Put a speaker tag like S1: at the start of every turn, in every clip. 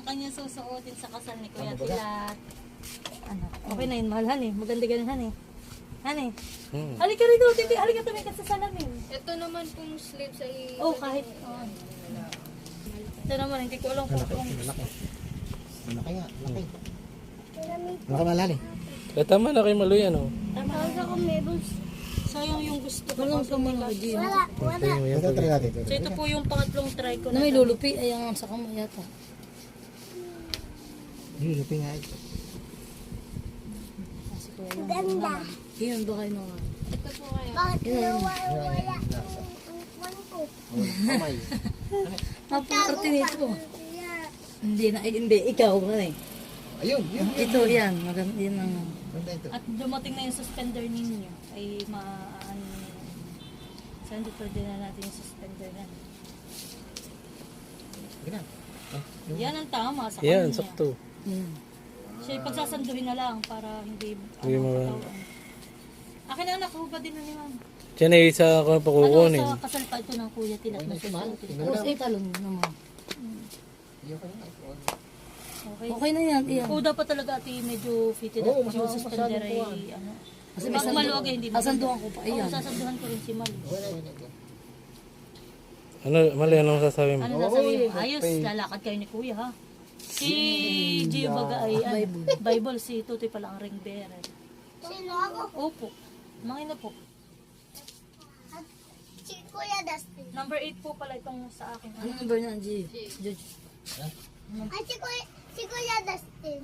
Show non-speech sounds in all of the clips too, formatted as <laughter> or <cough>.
S1: si Mali ng kanyang susuotin sa kasal ni Kuya Tilat. Ano? Okay na yun, mahal, honey. Maganda ganun, honey. Honey.
S2: Hmm.
S1: Halika rito, titi. Halika tumikat sa salamin.
S3: Ito naman pong sleeves ay...
S1: Oh, kahit. Oh. Ito naman, hindi ko alam kung kung
S4: Malaki. Malaki nga, malaki. Malaki malali.
S2: Kaya tama na kay Malo yan, oh.
S1: tama. Sayang yung gusto ko. Walang pamana ko, Gio.
S2: Okay, may
S4: Ito try natin.
S1: So ito po yung pangatlong try ko
S5: Na
S1: na.
S5: may lulupi, ayan sa kamay yata.
S4: Yun, lupi nga ito.
S5: Yun ba kayo mga...
S3: Ito po kaya.
S4: Kamay.
S5: Napakarte nito. Hindi na, hindi, ikaw ba eh.
S4: Ayun, yun.
S5: Ito yan, maganda yan ang...
S4: Ganda.
S1: At dumating na yung suspender ninyo. Ay maan... Saan dito pwede na natin yung suspender na?
S4: Ganda.
S1: Yan ang tama sa
S2: Yan,
S1: kanya.
S2: sakto.
S1: Siya yung pagsasanduhin na lang para hindi
S2: Hindi
S1: ano,
S2: mo-
S1: katawan. Akin na anak, hubad din na ni ma'am.
S2: Diyan ay isa ako
S1: Ano
S2: pakukunin.
S1: sa kasal pa ito ng kuya tilat na susuotin.
S5: Tapos ay talon naman.
S1: Okay.
S5: Okay na yan, iyan.
S1: Oo, dapat talaga ati medyo fitted
S4: Oo,
S1: at yung
S4: mas-
S1: suspender ay
S4: masyadong
S1: ano.
S5: Kasi
S1: Pag
S5: may sandu-
S1: maluwag eh, hindi mo.
S5: Sasanduhan ko pa,
S1: Oo,
S5: ayan.
S1: sasanduhan ko rin si Mal.
S2: Ano, Mali, anong sasabi mo?
S1: Ano sasabihin mo? Ayos, lalakad kayo ni kuya ha. Si Gio Baga ay Bible. si Tutoy pala ang ring bearer.
S6: Sino ako?
S1: Opo. Mga na po.
S6: Si Kuya Dustin.
S1: Number 8 po pala itong sa akin.
S5: Ano number na, G? Judge.
S6: Ay, si Kuya, si Kuya Dustin.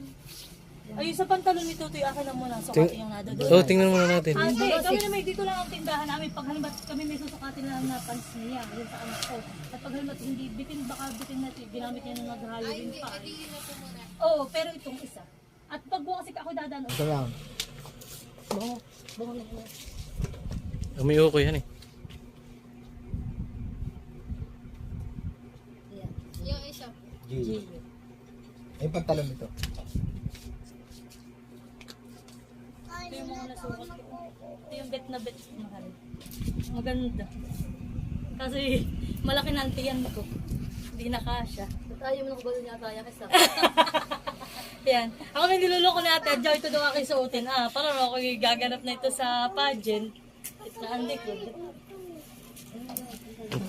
S1: Ay, sa pantalon ni Tutoy, akin na muna. Sukatin yung nado doon.
S2: So, tingnan muna natin.
S1: Ah, Hindi, kami naman dito lang ang tindahan namin. Pag halimbawa kami may susukatin lang na pants niya, yun sa anak ko. At pag halimbawa hindi bitin, baka bitin na ginamit niya nung nag-Halloween pa. Oo, pero itong isa. At pag bukas ako dadaan,
S4: Ito lang.
S2: Umiyo ko yan eh.
S3: Yung isa.
S4: G. Ay, pantalon ito.
S1: Ito yung mga nasukat ko. Ito yung bet na bet, mahal. Maganda. Kasi malaki na ang tiyan ko. Hindi na kasha.
S5: Ba't ayaw mo na kubalo niya kaya kasi <laughs>
S1: Yan. Ako may niloloko ni ate, Joy, ito daw aking suotin. Ah, parang ako yung gaganap na ito sa pageant. Ito na ang likod.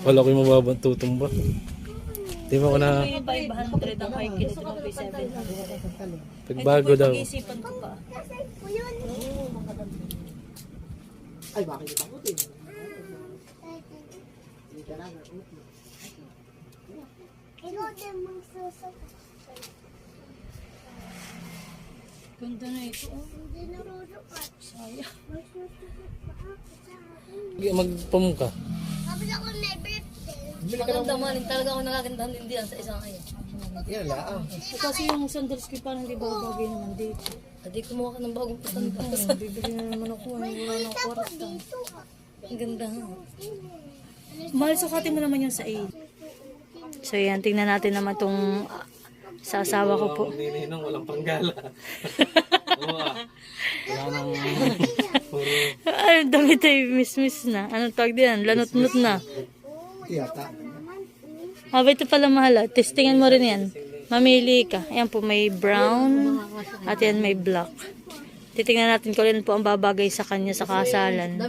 S2: Wala ko yung mababang tutumba. Di ba ko na
S1: May 500 ang high ito ng 700.
S2: pagbago daw.
S1: Pag-isipan ko pa.
S4: Ay, bakit ito puti?
S6: Ikaw din magsusukat.
S1: Ganda na ito. oh.
S6: Hindi narurukat.
S1: Sayang.
S6: Magsusukat pa ako sa akin.
S2: Magpam ka.
S6: Sabi ako may birthday.
S5: Maganda maling talaga ako nakagandahan din diyan sa isang ayan.
S4: Yan, laang.
S1: Eh, kasi yung sandals ko parang di ba bagay naman dito.
S5: Adi kumuha ka ng bagong patanda.
S1: Oh, bibili na naman ako. Wala na ako oras
S6: ka.
S5: Ang ganda ha.
S1: Mahal, sukatin mo naman yung sa 8. So yan, tingnan natin naman tong ah, sa asawa ko po.
S2: Nininong walang panggala. <laughs> Oo ah. Wala nang...
S1: Ay, damit ay miss-miss na. Anong tawag diyan? Lanot-not na.
S4: Yata.
S1: Aba, ito pala mahal. ah. Testingan mo rin yan. Mamili ka. Ayan po, may brown. At yan, may black. Titingnan natin kung alin po ang babagay sa kanya sa kasalan.
S5: Na.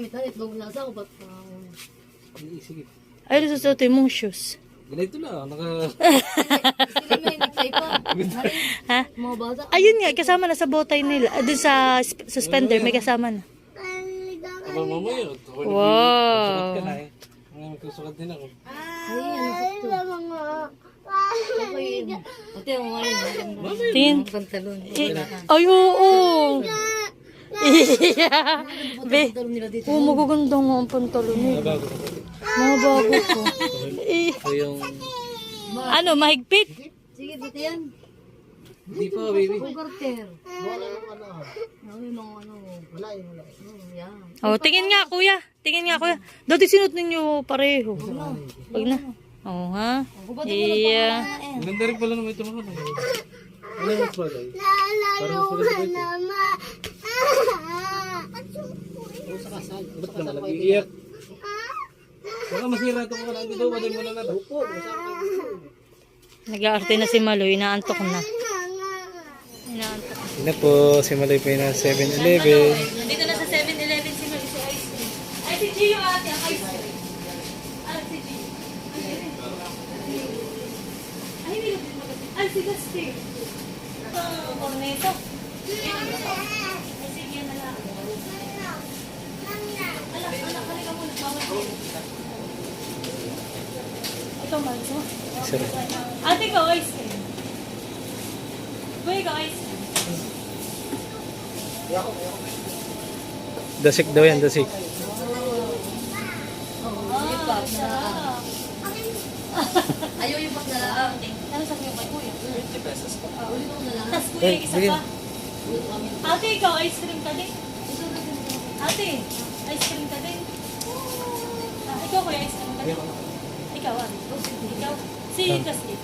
S1: Ay, susutin mong shoes.
S2: Ganito lang. Naka... <laughs>
S1: Ha? Ayun nga, kasama na sa botay nila. Ah, Doon sa sp- suspender, may kasama na. Wow.
S2: Eh. Ngayon magsusukat din ako.
S5: Ay, ano sakto.
S6: Mga
S5: Okay. Ate, ang mga yun. Ang pantalon.
S1: Ay, oo. Yeah. Be, oh, magaganda nga ang pantalon.
S2: Bago.
S1: Mga bago ko. Eh,
S2: Ito
S1: ano, mahigpit?
S5: Sige, dito yan.
S2: Hindi pa baby.
S5: Full quarter.
S4: Wala yung ano.
S5: Ano yung mga ano.
S4: Wala yung wala.
S5: Hmm, yan.
S1: Oh, tingin nga, kuya. Tingin nga, kuya. Dati sinut ninyo pareho. Wag na. Oo, ha? Iya.
S2: Ang ganda rin pala naman ito mga ano. Yung bagay?
S6: lalayo ka naman.
S2: Ba't ka nag-iiyak?
S4: Baka masira ito ko lang dito. Badal mo na na.
S1: Nag-aarte na si Maloy, inaantok na.
S2: Yun na po, si Maloy po yung nasa 7-Eleven.
S1: Nandito na sa 7-Eleven si Maloy sa ice cream. Ay, si Gio ate, ang ice cream. Ah, si Gio. Ay, hindi ko Ay, si Dusty. Ah, corneto. Ay, sige, na lang. Anak, anak, halika muna. Bawal ko. Ito.
S2: Sir.
S1: Ate ko, ice cream. Ko, ice cream.
S2: Dasik daw yan, dasik.
S1: Ah. Ayaw yung pag nalaang. Ano sa kanya kay kuya? 20 pesos pa. Tapos kuya, isa pa. Ate, ikaw, ice cream ka din? Ate, ice cream ka din? Ah, ikaw kuya, ice cream ka din? Ikaw, ate. Ikaw. Si Justin.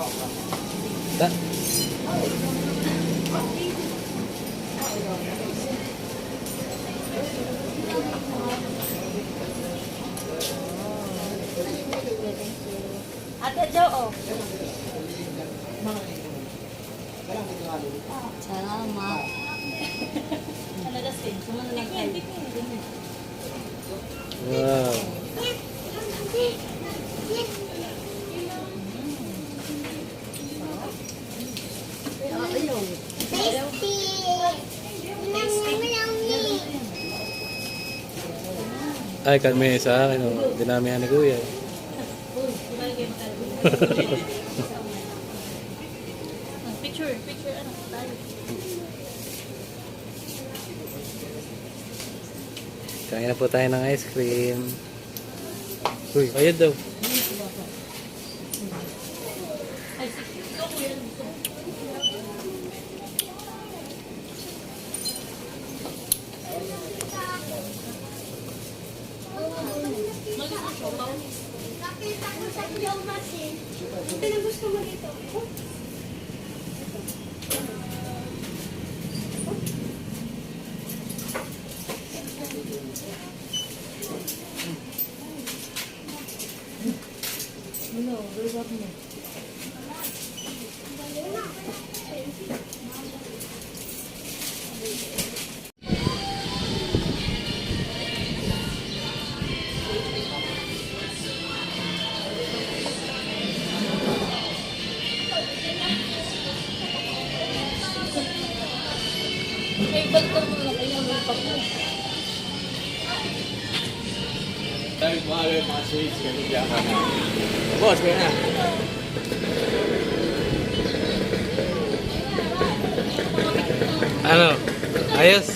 S2: Da.
S1: Ate Jo, oh. Salamat. Ano? Sumunod lang kayo.
S2: Wow. Ay, kami sa akin. Oh. Dinamihan ni Kuya.
S1: Picture, picture, ano, tayo.
S2: Kain na po tayo ng ice cream. Uy, ayun daw.
S1: Ay, sige. Ikaw, kuya.
S6: Nakita ko sa claw machine. Ano gusto mo dito?
S1: May balto mo na kayo. May papo.
S4: Dahil mga mga sweets. Ganun diyan ka. Boss, kaya na.
S2: Ano? Ayos?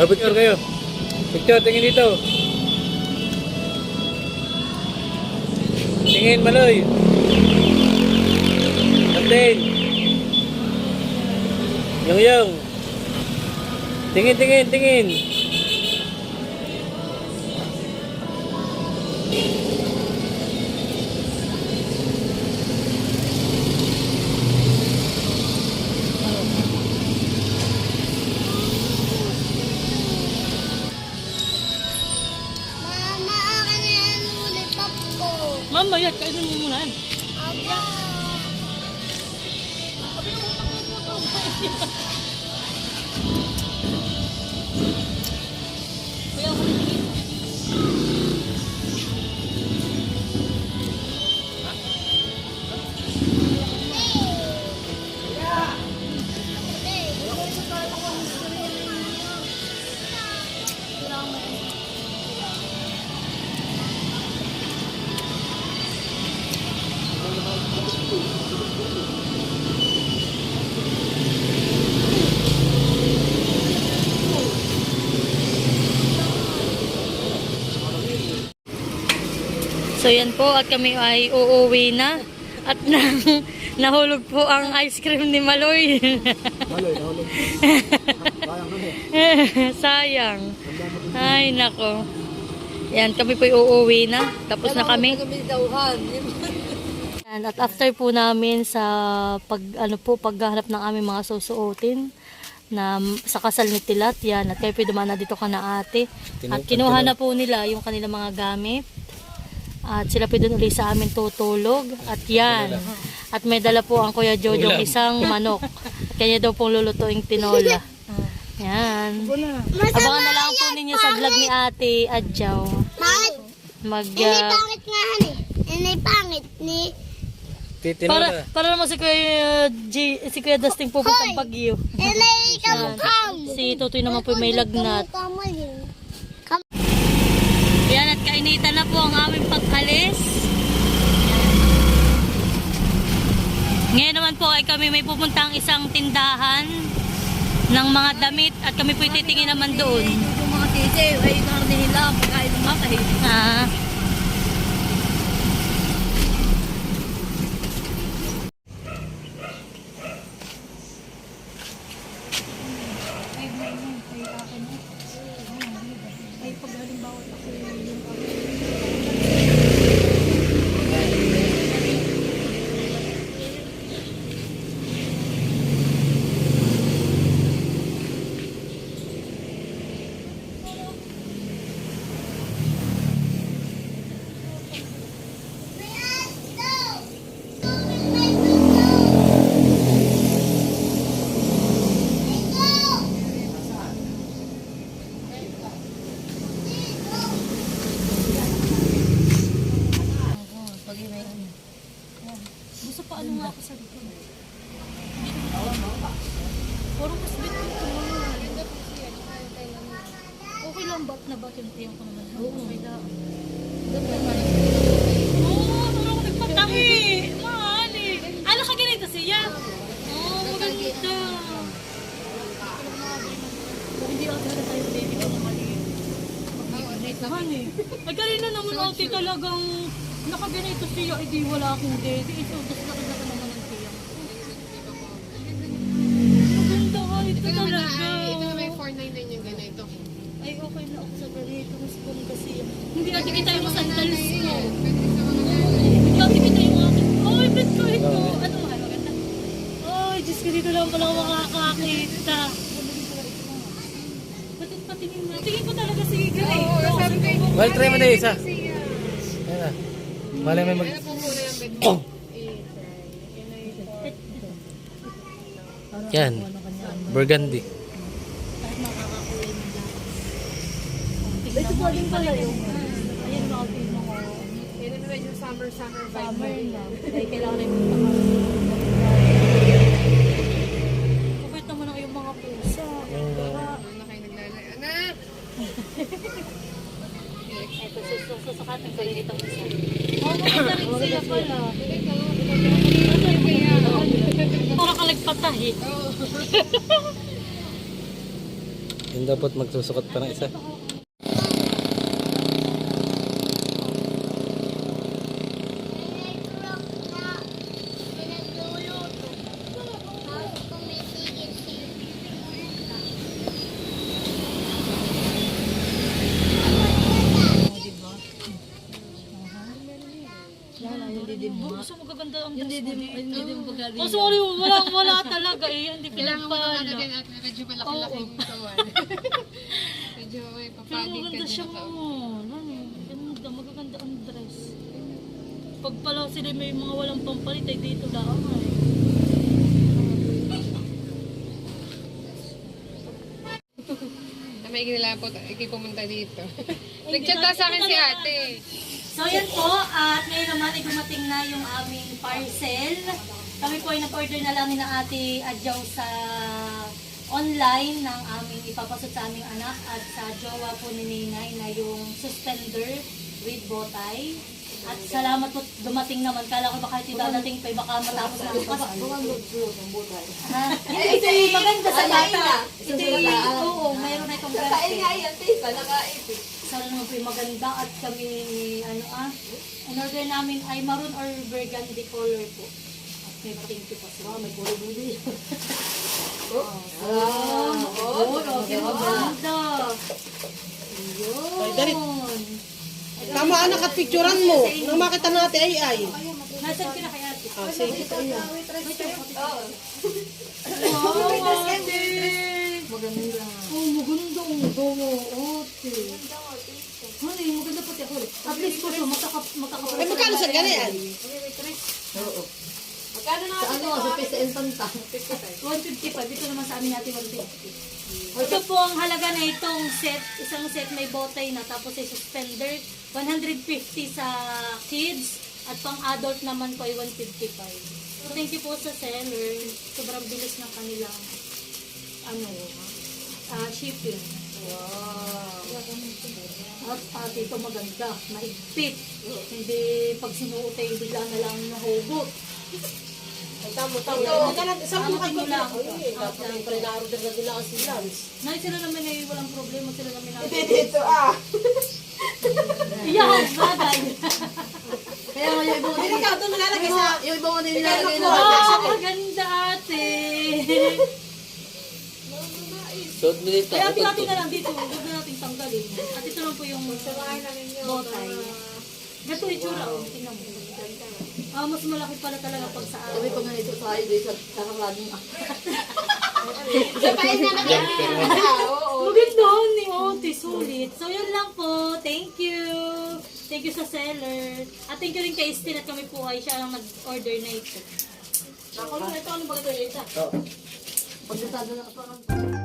S2: Oh, picture kayo. Picture, tingin dito. Tingin, Maloy. Captain. Yung yung. Tingin, tingin, tingin.
S1: So yan po at kami ay uuwi na. At <laughs> na, nahulog po ang ice cream ni Maloy.
S4: Maloy, nahulog. <laughs> Sayang.
S1: Ay, nako. Yan, kami po uuwi na. Tapos na kami. Yan, at after po namin sa pag ano po paghahanap ng aming mga susuotin na sa kasal ni Tilat yan at kayo po dumaan na dito ka na ate at kinuha na po nila yung kanilang mga gamit at sila po doon ulit sa amin tutulog. At yan. At may dala po ang Kuya Jojo isang manok. Kanya daw pong lulutuing tinola. Yan. Abangan na lang po ninyo sa vlog ni ate Adjaw mag
S6: Ini
S1: ah,
S6: pangit nga eh. Ini pangit. Ni
S1: para para naman si Kuya G, si Kuya Dustin pupuntang Baguio.
S6: ini kamukha mo.
S1: Si Tutoy naman po may lagnat. At kainitan na po ang aming pag-alis. Ngayon naman po ay kami may pupuntang isang tindahan ng mga damit at kami po titingin naman doon.
S5: Yung mga tite, ay karne nila, pagkain ng mga
S1: Ah. Gusto pa ano nga ako sa likod. Puro mas bitin ko Okay lang ba? Nabat yung tiyang ko naman. Oo. Okay lang. Oo, parang ako nagpatangi. Mahali. Ano ka ganito siya? Oo, maganda. Hindi ako talaga tayo baby ko na maliit. Honey, ay kanina naman ate talagang nakaganito siya, hindi wala akong daddy. Ito,
S2: Well, try mo na isa. Ayan na. Malay may mag... Yan. Burgundy.
S1: Ito po din pala yung Ayan mga pino ko.
S3: Yan naman yung summer, summer vibe.
S1: Summer na. Kailangan na yung Kapit naman ang yung mga pusa.
S3: Ano kayo naglalay? Anak!
S1: Ito, susukatin ko dito isa. Oh, maganda rin sila pala.
S2: Yung dapat magsusukat pa ng isa.
S1: Gusto mo gaganda ang dress mo. Hindi din magaganda. Oh, sorry, wala, wala talaga eh. Hindi <laughs>
S3: Kailangan mo na din at medyo malaki-laki yung katawan. <laughs> <laughs> medyo may papagig ka
S1: maganda
S3: din
S1: siya mo. Ano, ganda, magaganda ang dress. Pag pala sila may mga walang pampalit ay dito lang ay.
S3: Na may ginila po, ikipumunta dito. Nag-chat na sa akin si ate.
S1: So yan po, at ngayon naman ay dumating na yung aming parcel. Kami po ay nag-order na lang ni na ate Adjaw sa online ng aming ipapasok sa aming anak at sa jowa po ni Ninay na yung suspender with botay. At salamat po dumating naman. Kala ko baka ito dadating pa, eh, baka matapos na ang pas. Ha? Ito yung maganda sa bata. Ito yung, oo, mayroon na itong graphic. Naman po maganda at kami, ano ah, In order namin ay maroon or burgundy color po. At may pink po sila. may color blue <laughs> Oh, oh, oh, oh, ganda. Ayun.
S7: Tama anak at picturean mo. Nang makita natin ay ay.
S1: Nasaan ka na kaya?
S7: Ah, sige.
S1: Wow, ate! <laughs> Maganda. Oh, maganda ang gawa, ate. Honey, maganda pati ako. At least po so, makaka, makaka-
S7: Eh, magkano sa ganyan?
S1: Sa ano, sa Pesa Infanta. 155. Dito naman sa amin natin 150. Ito po ang halaga na itong set. Isang set may botay na tapos ay suspender. 150 sa kids. At pang adult naman po ay 155. So thank you po sa seller. Sobrang bilis ng kanilang ano, ah, shipping. Wow. At ate ito maganda, maigpit. Hindi pag sinuot ay bigla na lang nahugot.
S7: Tama, tama. Magkano, saan mo
S1: Ano
S7: kayo
S1: lang?
S7: Ay, dapat yung pala na-order na nila kasi lunch.
S1: Nay, sila naman ay walang problema. Sila naman ay...
S7: Dito ah.
S1: Yan, bagay.
S7: Kaya nga yung ibang Hindi ka, doon nalalagay sa... Yung ibang mo din nilalagay na.
S1: Wow, maganda ate.
S2: Suot mo dito.
S1: Kaya
S2: to.
S1: na lang dito. Huwag na natin tanggalin. At ito lang po yung botay. Ganito yung tsura. Oh. Tingnan mo. Ah, mas malaki pala talaga pag sa araw. Sabi ko nga ito tayo dito sa kakaradong <laughs> Maganda ni Ote, sulit. So, yun lang po. Thank you. Thank you sa seller. At thank you rin kay Stin at kami po ay siya lang nag-order na ito. Ako lang ito, ano ba ito? Ito. Pagdasado na ako.